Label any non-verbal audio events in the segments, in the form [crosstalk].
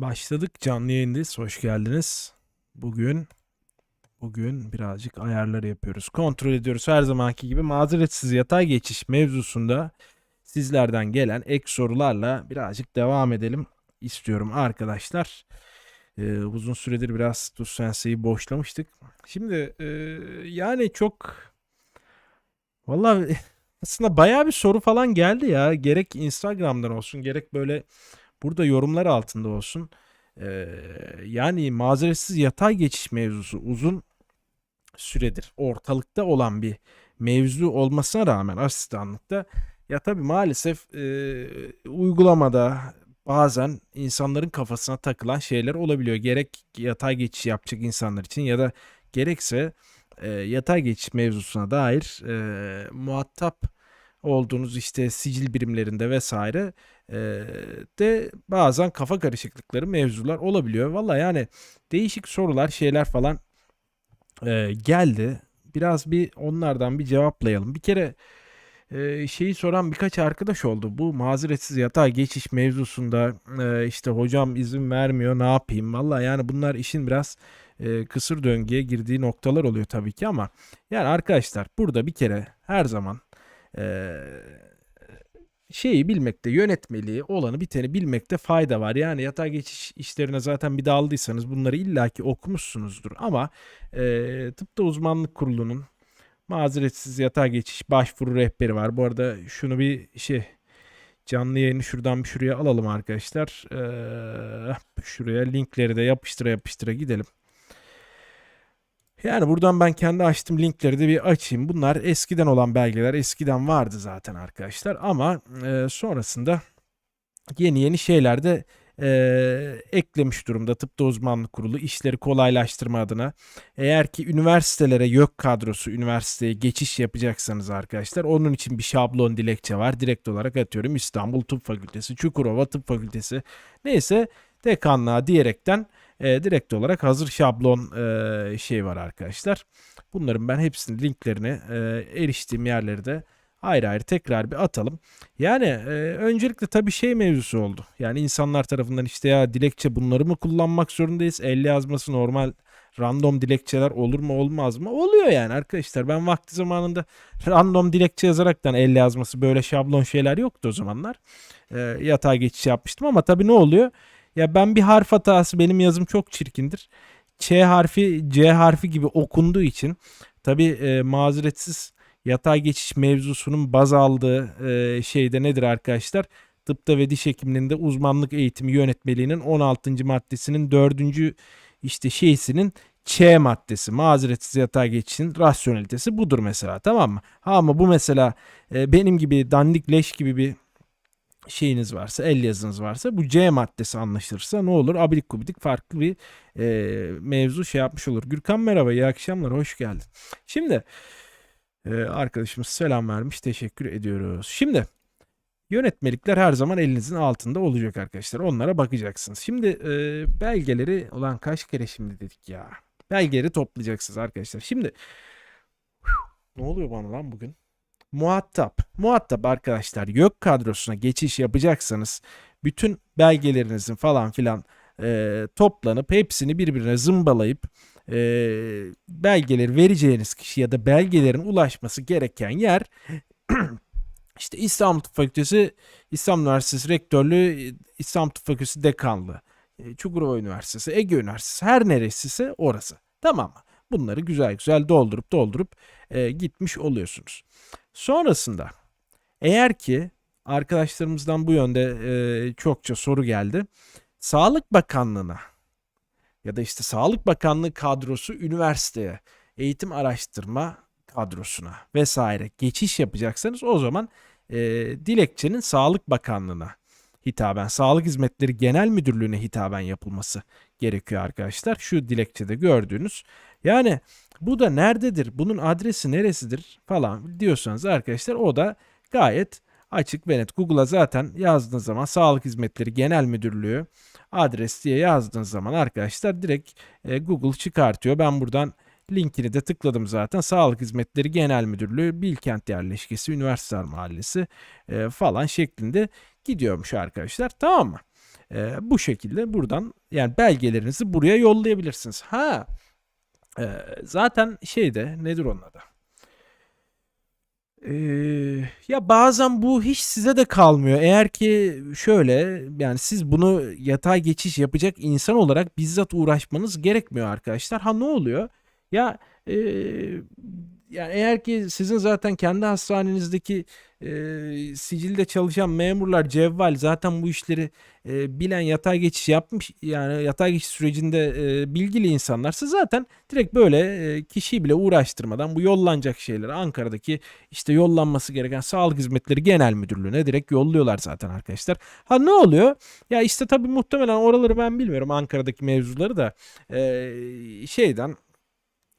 Başladık canlı yayındayız. Hoş geldiniz. Bugün bugün birazcık ayarları yapıyoruz. Kontrol ediyoruz her zamanki gibi mazeretsiz yatay geçiş mevzusunda sizlerden gelen ek sorularla birazcık devam edelim istiyorum arkadaşlar. Ee, uzun süredir biraz TUSense'yi boşlamıştık. Şimdi e, yani çok vallahi [laughs] aslında bayağı bir soru falan geldi ya. Gerek Instagram'dan olsun gerek böyle burada yorumlar altında olsun. Ee, yani mazeretsiz yatay geçiş mevzusu uzun süredir ortalıkta olan bir mevzu olmasına rağmen asistanlıkta ya tabii maalesef e, uygulamada bazen insanların kafasına takılan şeyler olabiliyor. Gerek yatay geçiş yapacak insanlar için ya da gerekse e, yatay geçiş mevzusuna dair e, muhatap olduğunuz işte sicil birimlerinde vesaire de bazen kafa karışıklıkları mevzular olabiliyor. Valla yani değişik sorular şeyler falan e, geldi. Biraz bir onlardan bir cevaplayalım. Bir kere e, şeyi soran birkaç arkadaş oldu. Bu mazeretsiz yatay geçiş mevzusunda e, işte hocam izin vermiyor ne yapayım? Valla yani bunlar işin biraz e, kısır döngüye girdiği noktalar oluyor tabii ki ama yani arkadaşlar burada bir kere her zaman e, şeyi bilmekte, yönetmeliği, olanı biteni bilmekte fayda var. Yani yatay geçiş işlerine zaten bir daldıysanız bunları illaki okumuşsunuzdur. Ama e, tıpta uzmanlık kurulunun mazeretsiz yatay geçiş başvuru rehberi var. Bu arada şunu bir şey canlı yayını şuradan bir şuraya alalım arkadaşlar. Ee, şuraya linkleri de yapıştıra yapıştıra gidelim. Yani buradan ben kendi açtığım linkleri de bir açayım. Bunlar eskiden olan belgeler. Eskiden vardı zaten arkadaşlar. Ama e, sonrasında yeni yeni şeyler de e, eklemiş durumda tıpta uzmanlık kurulu işleri kolaylaştırma adına. Eğer ki üniversitelere YÖK kadrosu üniversiteye geçiş yapacaksanız arkadaşlar onun için bir şablon dilekçe var. Direkt olarak atıyorum İstanbul Tıp Fakültesi, Çukurova Tıp Fakültesi neyse dekanlığa diyerekten e, direkt olarak hazır şablon e, şey var arkadaşlar. Bunların ben hepsinin linklerini e, eriştiğim yerleri de ayrı ayrı tekrar bir atalım. Yani e, öncelikle tabii şey mevzusu oldu. Yani insanlar tarafından işte ya dilekçe bunları mı kullanmak zorundayız? Elle yazması normal random dilekçeler olur mu olmaz mı? Oluyor yani arkadaşlar. Ben vakti zamanında random dilekçe yazaraktan elle yazması böyle şablon şeyler yoktu o zamanlar. E, yatay geçiş yapmıştım ama tabii ne oluyor? Ya ben bir harf hatası benim yazım çok çirkindir. Ç harfi C harfi gibi okunduğu için tabii e, mazeretsiz yatay geçiş mevzusunun baz aldığı e, şeyde nedir arkadaşlar? Tıpta ve diş hekimliğinde uzmanlık eğitimi yönetmeliğinin 16. maddesinin 4. işte şeysinin Ç maddesi mazeretsiz yatay geçişin rasyonelitesi budur mesela tamam mı? Ha ama bu mesela e, benim gibi dandik leş gibi bir şeyiniz varsa, el yazınız varsa bu C maddesi anlaşılırsa ne olur? Abidik kubidik farklı bir e, mevzu şey yapmış olur. Gürkan merhaba, iyi akşamlar, hoş geldin. Şimdi e, arkadaşımız selam vermiş, teşekkür ediyoruz. Şimdi yönetmelikler her zaman elinizin altında olacak arkadaşlar. Onlara bakacaksınız. Şimdi e, belgeleri olan kaç kere şimdi dedik ya. Belgeleri toplayacaksınız arkadaşlar. Şimdi ne oluyor bana lan bugün? Muhatap. Muhatap arkadaşlar YÖK kadrosuna geçiş yapacaksanız bütün belgelerinizin falan filan e, toplanıp hepsini birbirine zımbalayıp e, belgeleri vereceğiniz kişi ya da belgelerin ulaşması gereken yer [clears throat] işte İstanbul Tıp Fakültesi, İstanbul Üniversitesi Rektörlüğü, İstanbul Tıp Fakültesi Dekanlığı, e, Çukurova Üniversitesi, Ege Üniversitesi her neresiyse orası. Tamam mı? Bunları güzel güzel doldurup doldurup e, gitmiş oluyorsunuz. Sonrasında eğer ki arkadaşlarımızdan bu yönde e, çokça soru geldi. Sağlık Bakanlığı'na ya da işte Sağlık Bakanlığı kadrosu üniversiteye, eğitim araştırma kadrosuna vesaire geçiş yapacaksanız o zaman e, dilekçenin Sağlık Bakanlığı'na hitaben, Sağlık Hizmetleri Genel Müdürlüğü'ne hitaben yapılması gerekiyor arkadaşlar. Şu dilekçede gördüğünüz. Yani bu da nerededir? Bunun adresi neresidir falan diyorsanız arkadaşlar o da gayet açık ve net. Google'a zaten yazdığınız zaman Sağlık Hizmetleri Genel Müdürlüğü adres diye yazdığınız zaman arkadaşlar direkt e, Google çıkartıyor. Ben buradan linkini de tıkladım zaten. Sağlık Hizmetleri Genel Müdürlüğü, Bilkent Yerleşkesi, Üniversiteler Mahallesi e, falan şeklinde gidiyormuş arkadaşlar. Tamam mı? e, bu şekilde buradan yani belgelerinizi buraya yollayabilirsiniz. Ha e, zaten şeyde nedir onun adı? Ee, ya bazen bu hiç size de kalmıyor. Eğer ki şöyle yani siz bunu yatay geçiş yapacak insan olarak bizzat uğraşmanız gerekmiyor arkadaşlar. Ha ne oluyor? Ya e, yani eğer ki sizin zaten kendi hastanenizdeki e, sicilde çalışan memurlar cevval zaten bu işleri e, bilen yatay geçiş yapmış yani yatay geçiş sürecinde e, bilgili insanlarsa zaten direkt böyle e, kişiyi bile uğraştırmadan bu yollanacak şeyleri Ankara'daki işte yollanması gereken Sağlık Hizmetleri Genel Müdürlüğü'ne direkt yolluyorlar zaten arkadaşlar. Ha ne oluyor? Ya işte tabii muhtemelen oraları ben bilmiyorum Ankara'daki mevzuları da e, şeyden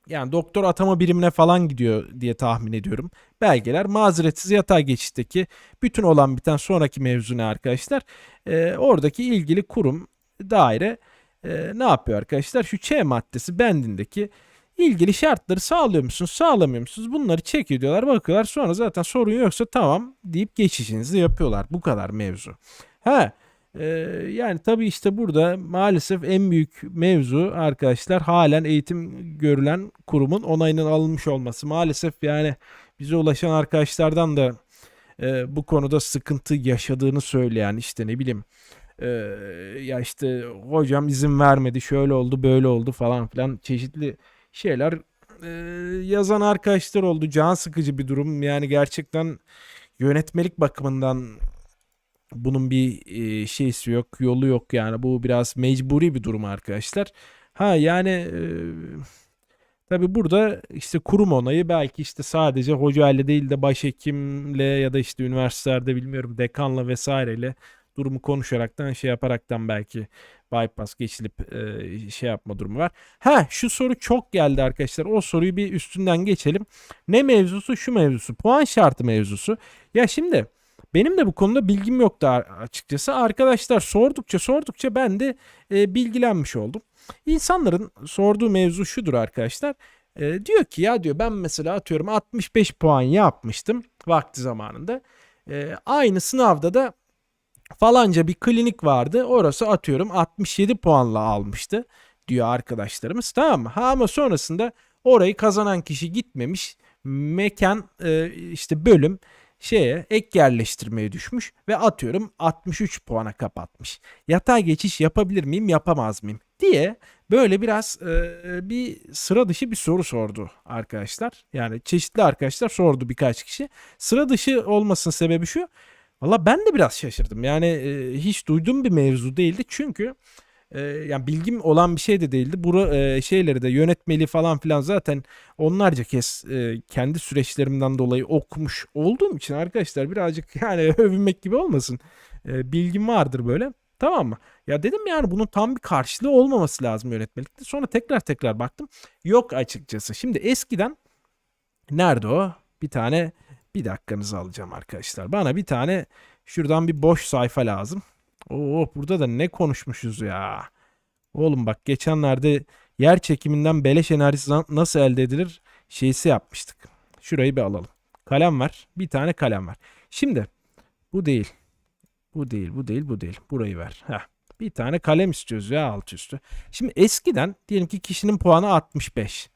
yani doktor atama birimine falan gidiyor diye tahmin ediyorum. Belgeler mazeretsiz yatay geçişteki bütün olan biten sonraki mevzu ne arkadaşlar? Ee, oradaki ilgili kurum, daire e, ne yapıyor arkadaşlar? Şu Ç maddesi bendindeki ilgili şartları sağlıyor musunuz, sağlamıyor musunuz? Bunları çek ediyorlar, bakıyorlar. Sonra zaten sorun yoksa tamam deyip geçişinizi yapıyorlar. Bu kadar mevzu. Ha ee, yani tabii işte burada maalesef en büyük mevzu arkadaşlar halen eğitim görülen kurumun onayının alınmış olması. Maalesef yani bize ulaşan arkadaşlardan da e, bu konuda sıkıntı yaşadığını söyleyen işte ne bileyim e, ya işte hocam izin vermedi şöyle oldu böyle oldu falan filan çeşitli şeyler e, yazan arkadaşlar oldu. Can sıkıcı bir durum yani gerçekten yönetmelik bakımından bunun bir e, şeysi yok, yolu yok yani. Bu biraz mecburi bir durum arkadaşlar. Ha yani e, tabi burada işte kurum onayı belki işte sadece hocayla değil de başhekimle ya da işte üniversitelerde bilmiyorum dekanla vesaireyle durumu konuşaraktan şey yaparaktan belki bypass geçilip e, şey yapma durumu var. Ha şu soru çok geldi arkadaşlar. O soruyu bir üstünden geçelim. Ne mevzusu? Şu mevzusu. Puan şartı mevzusu. Ya şimdi benim de bu konuda bilgim yoktu açıkçası. Arkadaşlar sordukça sordukça ben de e, bilgilenmiş oldum. İnsanların sorduğu mevzu şudur arkadaşlar. E, diyor ki ya diyor ben mesela atıyorum 65 puan yapmıştım vakti zamanında. E, aynı sınavda da falanca bir klinik vardı. Orası atıyorum 67 puanla almıştı diyor arkadaşlarımız. Tamam mı? Ha ama sonrasında orayı kazanan kişi gitmemiş. Mekan e, işte bölüm şeye ek yerleştirmeye düşmüş ve atıyorum 63 puana kapatmış. Yatay geçiş yapabilir miyim yapamaz mıyım diye böyle biraz e, bir sıra dışı bir soru sordu arkadaşlar. Yani çeşitli arkadaşlar sordu birkaç kişi. Sıra dışı olmasının sebebi şu. Valla ben de biraz şaşırdım. Yani e, hiç duyduğum bir mevzu değildi. Çünkü e, yani bilgim olan bir şey de değildi. Bu e, şeyleri de yönetmeli falan filan zaten onlarca kez e, kendi süreçlerimden dolayı okumuş olduğum için arkadaşlar birazcık [laughs] yani övünmek gibi olmasın. E, bilgim vardır böyle. Tamam mı? Ya dedim yani bunun tam bir karşılığı olmaması lazım yönetmelikte. Sonra tekrar tekrar baktım. Yok açıkçası. Şimdi eskiden nerede o? Bir tane bir dakikanızı alacağım arkadaşlar. Bana bir tane şuradan bir boş sayfa lazım. Oo burada da ne konuşmuşuz ya. Oğlum bak geçenlerde yer çekiminden beleş enerjisi nasıl elde edilir şeysi yapmıştık. Şurayı bir alalım. Kalem var. Bir tane kalem var. Şimdi bu değil. Bu değil, bu değil, bu değil. Burayı ver. Heh. Bir tane kalem istiyoruz ya alt üstü. Şimdi eskiden diyelim ki kişinin puanı 65.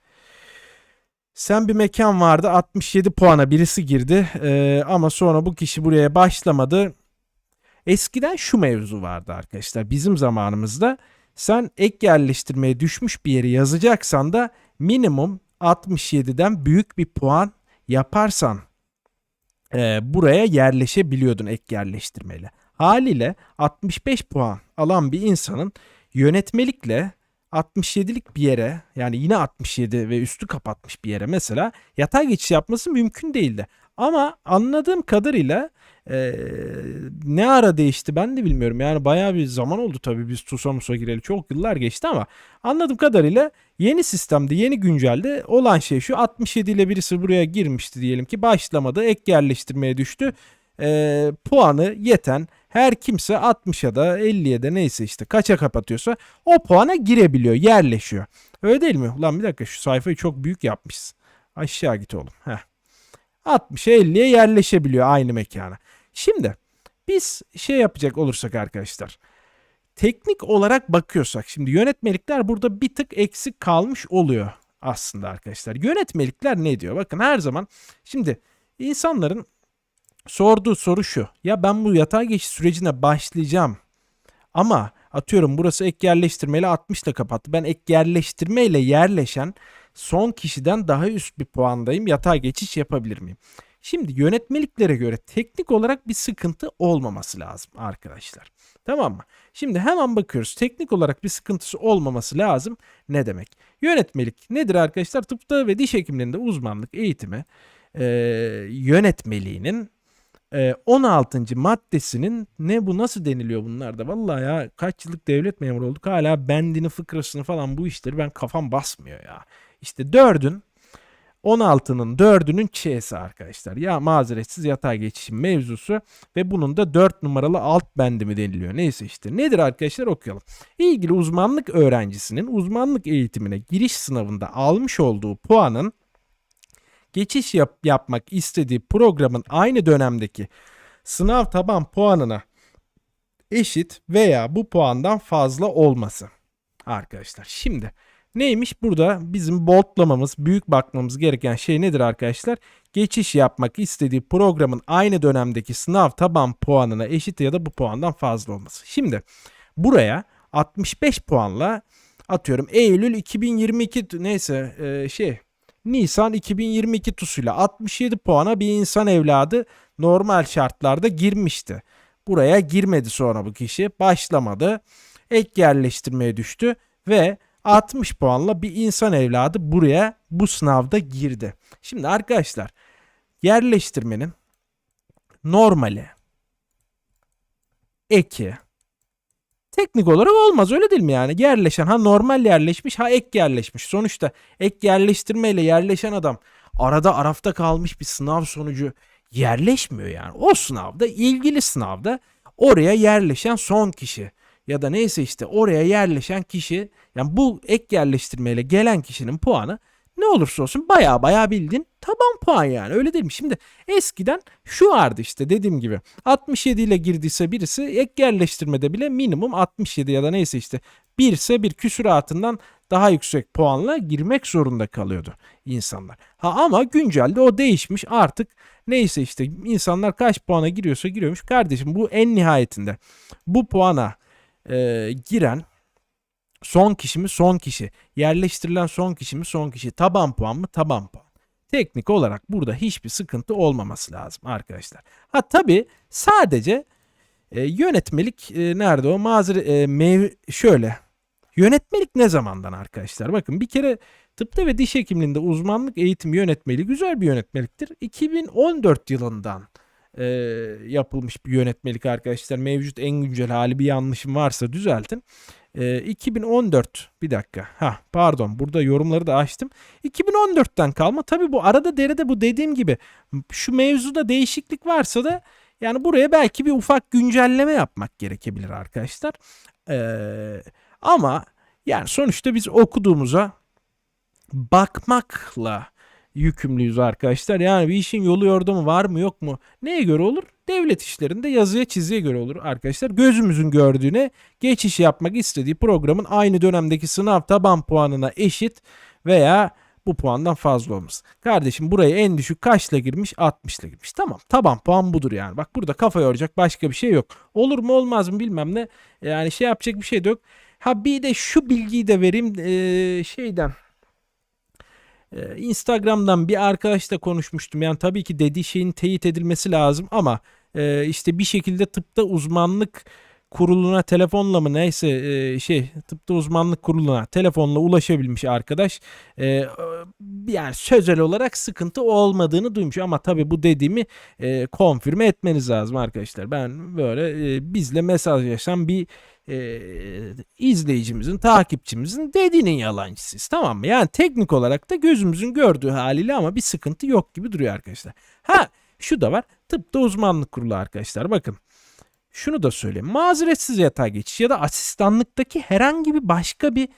Sen bir mekan vardı 67 puana birisi girdi ee, ama sonra bu kişi buraya başlamadı. Eskiden şu mevzu vardı arkadaşlar. Bizim zamanımızda sen ek yerleştirmeye düşmüş bir yeri yazacaksan da minimum 67'den büyük bir puan yaparsan e, buraya yerleşebiliyordun ek yerleştirmeyle. Haliyle 65 puan alan bir insanın yönetmelikle 67'lik bir yere yani yine 67 ve üstü kapatmış bir yere mesela yatay geçiş yapması mümkün değildi. Ama anladığım kadarıyla ee, ne ara değişti ben de bilmiyorum. Yani bayağı bir zaman oldu tabii biz TUSA gireli. Çok yıllar geçti ama anladığım kadarıyla yeni sistemde, yeni güncelde olan şey şu. 67 ile birisi buraya girmişti diyelim ki başlamadı. Ek yerleştirmeye düştü. Ee, puanı yeten her kimse 60'a da 50'ye de neyse işte kaça kapatıyorsa o puana girebiliyor, yerleşiyor. Öyle değil mi? Ulan bir dakika şu sayfayı çok büyük yapmışız. Aşağı git oğlum. Heh. 60'a 50'ye yerleşebiliyor aynı mekana. Şimdi biz şey yapacak olursak arkadaşlar. teknik olarak bakıyorsak şimdi yönetmelikler burada bir tık eksik kalmış oluyor aslında arkadaşlar. Yönetmelikler ne diyor? Bakın her zaman şimdi insanların sorduğu soru şu. Ya ben bu yatay geçiş sürecine başlayacağım. Ama atıyorum burası ek yerleştirmeyle 60 ile kapattı. Ben ek yerleştirmeyle yerleşen son kişiden daha üst bir puandayım. Yatay geçiş yapabilir miyim? Şimdi yönetmeliklere göre teknik olarak bir sıkıntı olmaması lazım arkadaşlar. Tamam mı? Şimdi hemen bakıyoruz. Teknik olarak bir sıkıntısı olmaması lazım. Ne demek? Yönetmelik nedir arkadaşlar? Tıpta ve diş hekimliğinde uzmanlık eğitimi e, yönetmeliğinin e, 16. maddesinin ne bu nasıl deniliyor bunlarda? Vallahi ya kaç yıllık devlet memuru olduk hala bendini fıkrasını falan bu işleri ben kafam basmıyor ya. İşte 4'ün 16'nın 4'ünün Ç'si arkadaşlar. Ya mazeretsiz yatay geçişim mevzusu ve bunun da 4 numaralı alt bendi mi deniliyor. Neyse işte. Nedir arkadaşlar okuyalım. İlgili uzmanlık öğrencisinin uzmanlık eğitimine giriş sınavında almış olduğu puanın geçiş yap yapmak istediği programın aynı dönemdeki sınav taban puanına eşit veya bu puandan fazla olması. Arkadaşlar şimdi neymiş burada bizim boltlamamız, büyük bakmamız gereken şey nedir arkadaşlar? Geçiş yapmak istediği programın aynı dönemdeki sınav taban puanına eşit ya da bu puandan fazla olması. Şimdi buraya 65 puanla atıyorum Eylül 2022 neyse e, şey Nisan 2022 TUS'uyla 67 puana bir insan evladı normal şartlarda girmişti. Buraya girmedi sonra bu kişi. Başlamadı. Ek yerleştirmeye düştü ve 60 puanla bir insan evladı buraya bu sınavda girdi. Şimdi arkadaşlar yerleştirmenin normali eki teknik olarak olmaz öyle değil mi yani? Yerleşen ha normal yerleşmiş ha ek yerleşmiş. Sonuçta ek yerleştirmeyle yerleşen adam arada arafta kalmış bir sınav sonucu yerleşmiyor yani. O sınavda ilgili sınavda oraya yerleşen son kişi ya da neyse işte oraya yerleşen kişi yani bu ek yerleştirmeyle gelen kişinin puanı ne olursa olsun baya baya bildiğin taban puan yani öyle değil mi? Şimdi eskiden şu vardı işte dediğim gibi 67 ile girdiyse birisi ek yerleştirmede bile minimum 67 ya da neyse işte bir ise bir küsuratından daha yüksek puanla girmek zorunda kalıyordu insanlar. Ha ama güncelde o değişmiş artık neyse işte insanlar kaç puana giriyorsa giriyormuş. Kardeşim bu en nihayetinde bu puana e, giren son kişi mi son kişi yerleştirilen son kişi mi son kişi taban puan mı taban puan. Teknik olarak burada hiçbir sıkıntı olmaması lazım arkadaşlar. Ha tabi sadece e, yönetmelik e, nerede o mazere e, mev şöyle yönetmelik ne zamandan arkadaşlar bakın bir kere tıpta ve diş hekimliğinde uzmanlık eğitim yönetmeliği güzel bir yönetmeliktir. 2014 yılından e, yapılmış bir yönetmelik arkadaşlar. Mevcut en güncel hali bir yanlışım varsa düzeltin. E, 2014 bir dakika. Ha pardon burada yorumları da açtım. 2014'ten kalma. Tabi bu arada derede bu dediğim gibi şu mevzuda değişiklik varsa da yani buraya belki bir ufak güncelleme yapmak gerekebilir arkadaşlar. E, ama yani sonuçta biz okuduğumuza bakmakla yükümlüyüz arkadaşlar. Yani bir işin yolu yordamı var mı yok mu? Neye göre olur? Devlet işlerinde yazıya çiziye göre olur arkadaşlar. Gözümüzün gördüğüne geçiş yapmak istediği programın aynı dönemdeki sınav taban puanına eşit veya bu puandan fazla olması. Kardeşim buraya en düşük kaçla girmiş? 60 ile girmiş. Tamam taban puan budur yani. Bak burada kafa yoracak başka bir şey yok. Olur mu olmaz mı bilmem ne. Yani şey yapacak bir şey de yok. Ha bir de şu bilgiyi de vereyim ee, şeyden ee, Instagram'dan bir arkadaşla konuşmuştum. Yani tabii ki dediği şeyin teyit edilmesi lazım ama e, işte bir şekilde tıpta uzmanlık kuruluna telefonla mı neyse e, şey tıpta uzmanlık kuruluna telefonla ulaşabilmiş arkadaş. E, yani sözel olarak sıkıntı olmadığını duymuş ama tabii bu dediğimi e, konfirme etmeniz lazım arkadaşlar. Ben böyle e, bizle mesajlaşan bir e, izleyicimizin, takipçimizin dediğinin yalancısıyız. Tamam mı? Yani teknik olarak da gözümüzün gördüğü haliyle ama bir sıkıntı yok gibi duruyor arkadaşlar. Ha şu da var. Tıpta uzmanlık kurulu arkadaşlar. Bakın şunu da söyleyeyim. Mazeretsiz yatağa geçiş ya da asistanlıktaki herhangi bir başka bir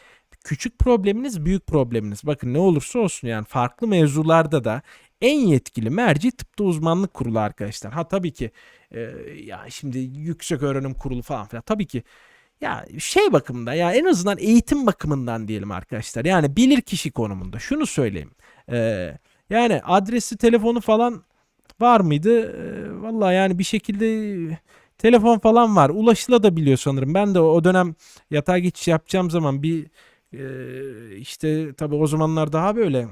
küçük probleminiz, büyük probleminiz. Bakın ne olursa olsun yani farklı mevzularda da en yetkili merci tıpta uzmanlık kurulu arkadaşlar. Ha tabii ki e, ya şimdi yüksek öğrenim kurulu falan filan. Tabii ki ya şey bakımında ya en azından eğitim bakımından diyelim arkadaşlar. Yani bilir kişi konumunda. Şunu söyleyeyim. Ee, yani adresi telefonu falan var mıydı? Ee, vallahi yani bir şekilde telefon falan var. Ulaşılabiliyor sanırım. Ben de o dönem yatağa geçiş yapacağım zaman bir e, işte tabii o zamanlar daha böyle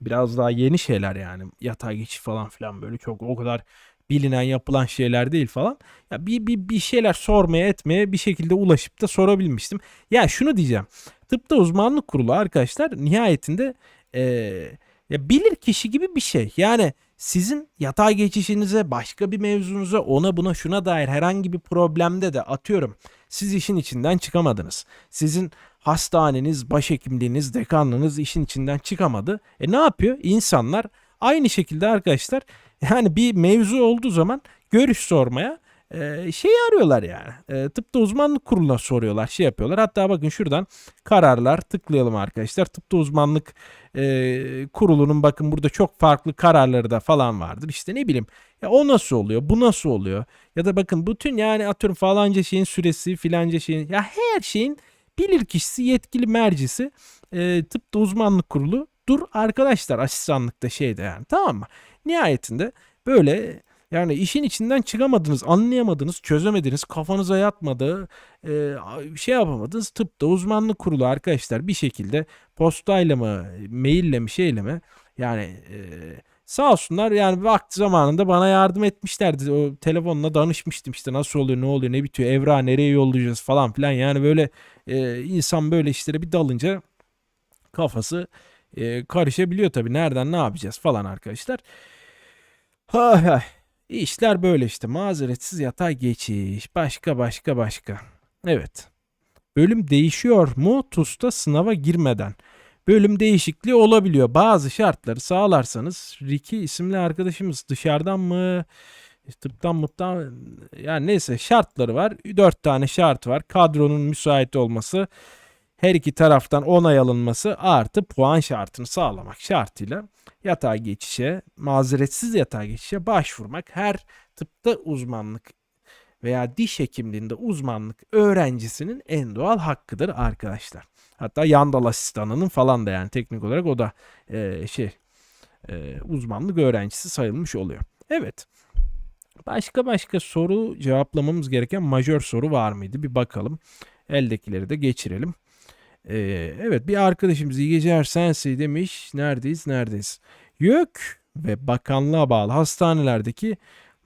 biraz daha yeni şeyler yani yatağa geçiş falan filan böyle çok o kadar bilinen yapılan şeyler değil falan. Ya bir, bir, bir şeyler sormaya etmeye bir şekilde ulaşıp da sorabilmiştim. Ya şunu diyeceğim. Tıpta uzmanlık kurulu arkadaşlar nihayetinde eee ya bilir kişi gibi bir şey. Yani sizin yatağa geçişinize, başka bir mevzunuza, ona buna şuna dair herhangi bir problemde de atıyorum. Siz işin içinden çıkamadınız. Sizin hastaneniz, başhekimliğiniz, dekanlığınız işin içinden çıkamadı. E ne yapıyor? İnsanlar aynı şekilde arkadaşlar yani bir mevzu olduğu zaman görüş sormaya e, şey arıyorlar yani. E, tıpta uzmanlık kuruluna soruyorlar, şey yapıyorlar. Hatta bakın şuradan kararlar tıklayalım arkadaşlar. Tıpta uzmanlık e, kurulunun bakın burada çok farklı kararları da falan vardır. İşte ne bileyim ya o nasıl oluyor, bu nasıl oluyor? Ya da bakın bütün yani atıyorum falanca şeyin süresi, filanca şeyin ya her şeyin bilir kişisi, yetkili mercisi e, tıpta uzmanlık kurulu dur arkadaşlar asistanlıkta şeyde yani tamam mı? Nihayetinde böyle yani işin içinden çıkamadınız, anlayamadınız, çözemediniz, kafanıza yatmadı, e, şey yapamadınız. Tıpta uzmanlık kurulu arkadaşlar bir şekilde postayla mı, maille mi, şeyle mi yani e, sağ olsunlar yani vakti zamanında bana yardım etmişlerdi. O telefonla danışmıştım işte nasıl oluyor, ne oluyor, ne bitiyor, evra nereye yollayacağız falan filan. Yani böyle e, insan böyle işlere bir dalınca kafası e, karışabiliyor tabii. Nereden ne yapacağız falan arkadaşlar. Hay hay. İşler böyle işte. Mazeretsiz yatay geçiş. Başka başka başka. Evet. Bölüm değişiyor mu TUS'ta sınava girmeden? Bölüm değişikliği olabiliyor. Bazı şartları sağlarsanız Ricky isimli arkadaşımız dışarıdan mı tıptan muttan yani neyse şartları var. Dört tane şart var. Kadronun müsait olması, her iki taraftan onay alınması artı puan şartını sağlamak şartıyla yatağa geçişe, mazeretsiz yatağa geçişe başvurmak her tıpta uzmanlık veya diş hekimliğinde uzmanlık öğrencisinin en doğal hakkıdır arkadaşlar. Hatta yandal asistanının falan da yani teknik olarak o da e, şey e, uzmanlık öğrencisi sayılmış oluyor. Evet. Başka başka soru cevaplamamız gereken majör soru var mıydı? Bir bakalım. Eldekileri de geçirelim. Ee, evet bir arkadaşımız iyi geceler sensi demiş. Neredeyiz neredeyiz? YÖK ve bakanlığa bağlı hastanelerdeki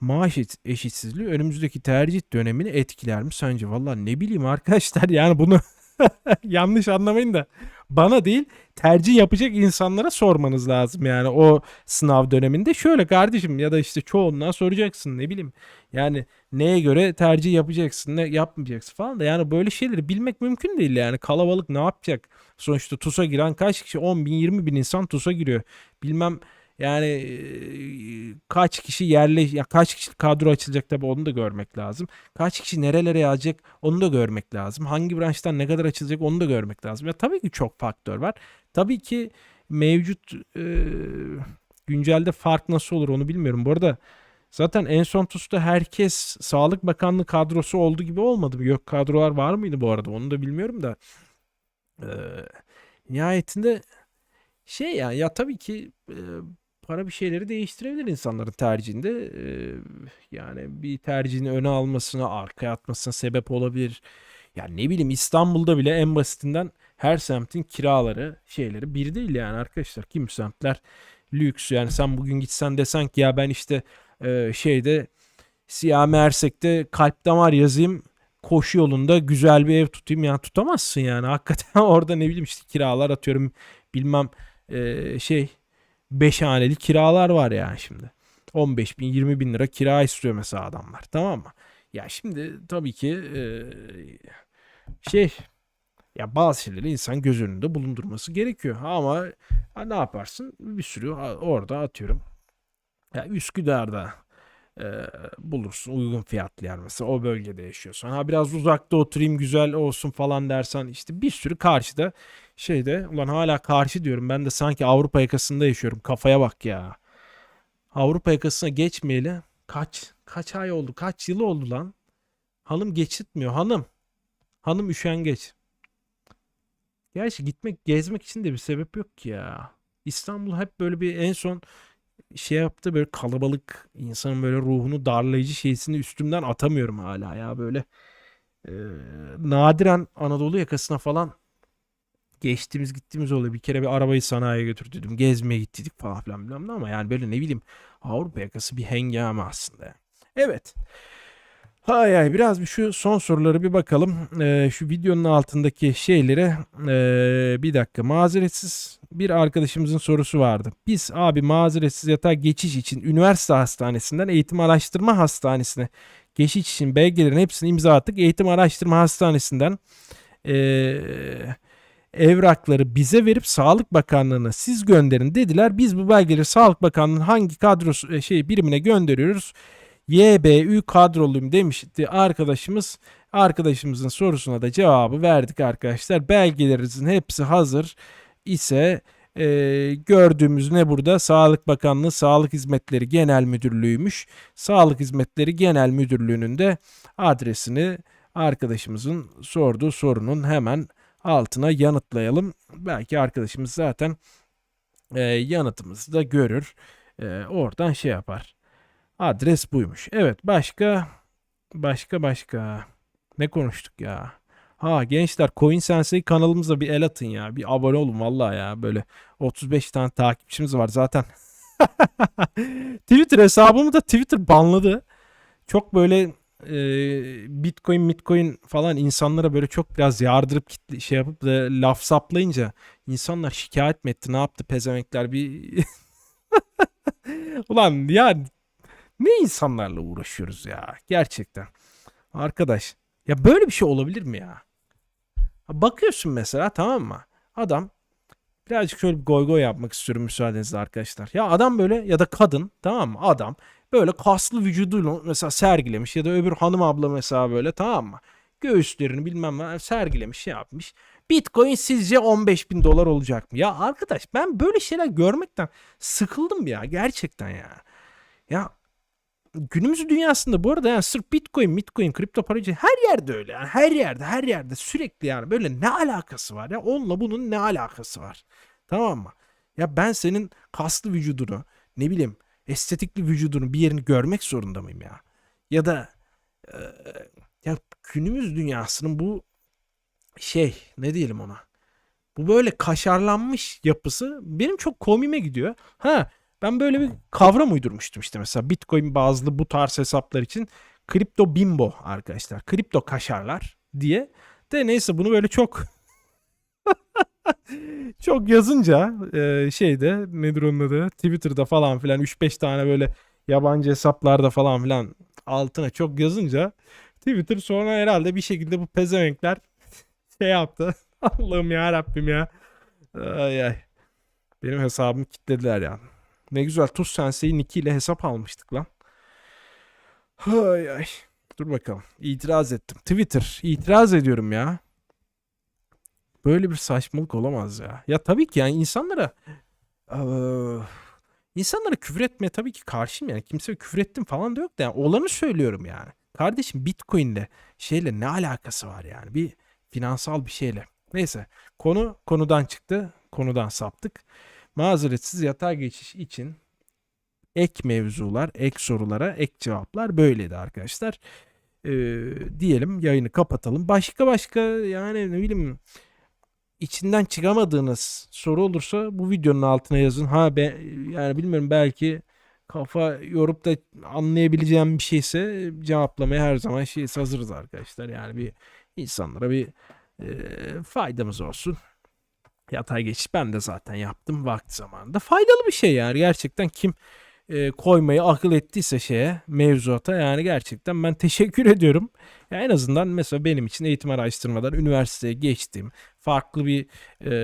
maaş eşitsizliği önümüzdeki tercih dönemini etkiler mi sence? Valla ne bileyim arkadaşlar yani bunu [laughs] yanlış anlamayın da bana değil tercih yapacak insanlara sormanız lazım yani o sınav döneminde. Şöyle kardeşim ya da işte çoğunluğa soracaksın ne bileyim. Yani neye göre tercih yapacaksın ne yapmayacaksın falan da yani böyle şeyleri bilmek mümkün değil yani kalabalık ne yapacak? Sonuçta TUS'a giren kaç kişi 10 bin 20 bin insan TUS'a giriyor. Bilmem yani kaç kişi yerleş ya kaç kişi kadro açılacak tabii onu da görmek lazım. Kaç kişi nerelere yazacak onu da görmek lazım. Hangi branştan ne kadar açılacak onu da görmek lazım. Ya tabii ki çok faktör var. Tabii ki mevcut e, güncelde fark nasıl olur onu bilmiyorum. Bu arada zaten en son TUS'ta herkes Sağlık Bakanlığı kadrosu olduğu gibi olmadı mı? Yok kadrolar var mıydı bu arada? Onu da bilmiyorum da. E, nihayetinde şey yani ya tabii ki e, para bir şeyleri değiştirebilir insanların tercihinde. Yani bir tercihini öne almasına, arkaya atmasına sebep olabilir. Yani ne bileyim İstanbul'da bile en basitinden her semtin kiraları, şeyleri bir değil yani arkadaşlar. Kim semtler lüks yani sen bugün gitsen desen ki ya ben işte şeyde Siyah Ersek'te kalp damar yazayım koşu yolunda güzel bir ev tutayım yani tutamazsın yani hakikaten [laughs] orada ne bileyim işte kiralar atıyorum bilmem şey 5 haneli kiralar var yani şimdi. 15 bin 20 bin lira kira istiyor mesela adamlar tamam mı? Ya şimdi tabii ki e, şey ya bazı şeyleri insan göz önünde bulundurması gerekiyor. Ama ha, ne yaparsın? Bir sürü orada atıyorum. Ya Üsküdar'da e, bulursun uygun fiyatlı yer mesela o bölgede yaşıyorsan. Ha biraz uzakta oturayım güzel olsun falan dersen işte bir sürü karşıda şeyde ulan hala karşı diyorum ben de sanki Avrupa yakasında yaşıyorum kafaya bak ya. Avrupa yakasına geçmeyeli kaç kaç ay oldu kaç yıl oldu lan. Hanım geçitmiyor hanım. Hanım üşengeç. Gerçi gitmek, gezmek için de bir sebep yok ki ya. İstanbul hep böyle bir en son şey yaptı böyle kalabalık insanın böyle ruhunu darlayıcı şeysini üstümden atamıyorum hala ya böyle. Ee, nadiren Anadolu yakasına falan geçtiğimiz gittiğimiz oluyor. Bir kere bir arabayı sanayiye götürdüm. Gezmeye gittik falan filan bilmem ne ama yani böyle ne bileyim Avrupa yakası bir hengame aslında. Evet. Hay hay biraz bir şu son soruları bir bakalım. Ee, şu videonun altındaki şeylere ee, bir dakika mazeretsiz bir arkadaşımızın sorusu vardı. Biz abi mazeretsiz yatağa geçiş için üniversite hastanesinden eğitim araştırma hastanesine geçiş için belgelerin hepsini imza attık. Eğitim araştırma hastanesinden ee, evrakları bize verip Sağlık Bakanlığı'na siz gönderin dediler. Biz bu belgeleri Sağlık Bakanlığı'nın hangi kadrosu e, şey birimine gönderiyoruz? YBÜ kadroluyum demişti arkadaşımız. Arkadaşımızın sorusuna da cevabı verdik arkadaşlar. Belgelerinizin hepsi hazır ise e, gördüğümüz ne burada? Sağlık Bakanlığı Sağlık Hizmetleri Genel Müdürlüğü'ymüş. Sağlık Hizmetleri Genel Müdürlüğü'nün de adresini arkadaşımızın sorduğu sorunun hemen altına yanıtlayalım. Belki arkadaşımız zaten e, yanıtımızı da görür. E, oradan şey yapar. Adres buymuş. Evet başka başka başka ne konuştuk ya? Ha gençler Coin Sensei kanalımıza bir el atın ya. Bir abone olun vallahi ya. Böyle 35 tane takipçimiz var zaten. [laughs] Twitter hesabımı da Twitter banladı. Çok böyle e, Bitcoin, Bitcoin falan insanlara böyle çok biraz yardırıp şey yapıp da laf saplayınca insanlar şikayet mi etti? Ne yaptı pezevenkler bir [laughs] Ulan ya ne insanlarla uğraşıyoruz ya gerçekten. Arkadaş ya böyle bir şey olabilir mi ya? Bakıyorsun mesela tamam mı? Adam birazcık şöyle bir goy goy yapmak istiyorum müsaadenizle arkadaşlar. Ya adam böyle ya da kadın tamam mı? Adam böyle kaslı vücudunu mesela sergilemiş ya da öbür hanım abla mesela böyle tamam mı? Göğüslerini bilmem ne sergilemiş şey yapmış. Bitcoin sizce 15 bin dolar olacak mı? Ya arkadaş ben böyle şeyler görmekten sıkıldım ya gerçekten ya. Ya günümüz dünyasında bu arada yani sırf Bitcoin, Bitcoin, kripto paracı her yerde öyle yani her yerde her yerde sürekli yani böyle ne alakası var ya onunla bunun ne alakası var tamam mı? Ya ben senin kaslı vücudunu ne bileyim estetikli vücudunu bir yerini görmek zorunda mıyım ya? Ya da e, ya günümüz dünyasının bu şey ne diyelim ona bu böyle kaşarlanmış yapısı benim çok komime gidiyor. Ha ben böyle bir kavram uydurmuştum işte mesela Bitcoin bazlı bu tarz hesaplar için kripto bimbo arkadaşlar. Kripto kaşarlar diye. De neyse bunu böyle çok çok yazınca e, şeyde nedir onun adı Twitter'da falan filan 3-5 tane böyle yabancı hesaplarda falan filan altına çok yazınca Twitter sonra herhalde bir şekilde bu pezevenkler [laughs] şey yaptı. [laughs] Allah'ım ya Rabbim ya. Ay ay. Benim hesabımı kilitlediler ya. Ne güzel Tuz Sensei Nick ile hesap almıştık lan. Ay ay. Dur bakalım. İtiraz ettim. Twitter. itiraz ediyorum ya. Böyle bir saçmalık olamaz ya. Ya tabii ki yani insanlara eee, insanlara küfür etmeye tabii ki karşıyım yani. Kimseye küfür ettim falan da yok da yani olanı söylüyorum yani. Kardeşim Bitcoin'le şeyle ne alakası var yani? Bir finansal bir şeyle. Neyse konu konudan çıktı. Konudan saptık. Mazeretsiz yatağa geçiş için ek mevzular, ek sorulara, ek cevaplar böyleydi arkadaşlar. Ee, diyelim yayını kapatalım. Başka başka yani ne bileyim içinden çıkamadığınız soru olursa bu videonun altına yazın. Ha ben yani bilmiyorum belki kafa yorup da anlayabileceğim bir şeyse cevaplamaya her zaman şey hazırız arkadaşlar. Yani bir insanlara bir e, faydamız olsun. Yatay geçiş ben de zaten yaptım vakti zamanında. Faydalı bir şey yani gerçekten kim e, koymayı akıl ettiyse şeye mevzuata yani gerçekten ben teşekkür [laughs] ediyorum. Ya en azından mesela benim için eğitim araştırmadan üniversiteye geçtiğim farklı bir e,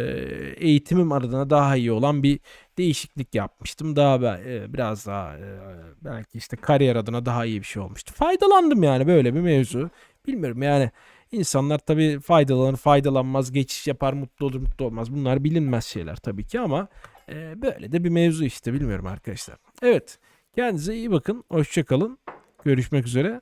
eğitimim adına daha iyi olan bir değişiklik yapmıştım. Daha e, biraz daha e, belki işte kariyer adına daha iyi bir şey olmuştu. Faydalandım yani böyle bir mevzu. Bilmiyorum yani insanlar tabii faydalanır faydalanmaz geçiş yapar mutlu olur mutlu olmaz. Bunlar bilinmez şeyler tabii ki ama e, böyle de bir mevzu işte bilmiyorum arkadaşlar. Evet kendinize iyi bakın hoşçakalın görüşmek üzere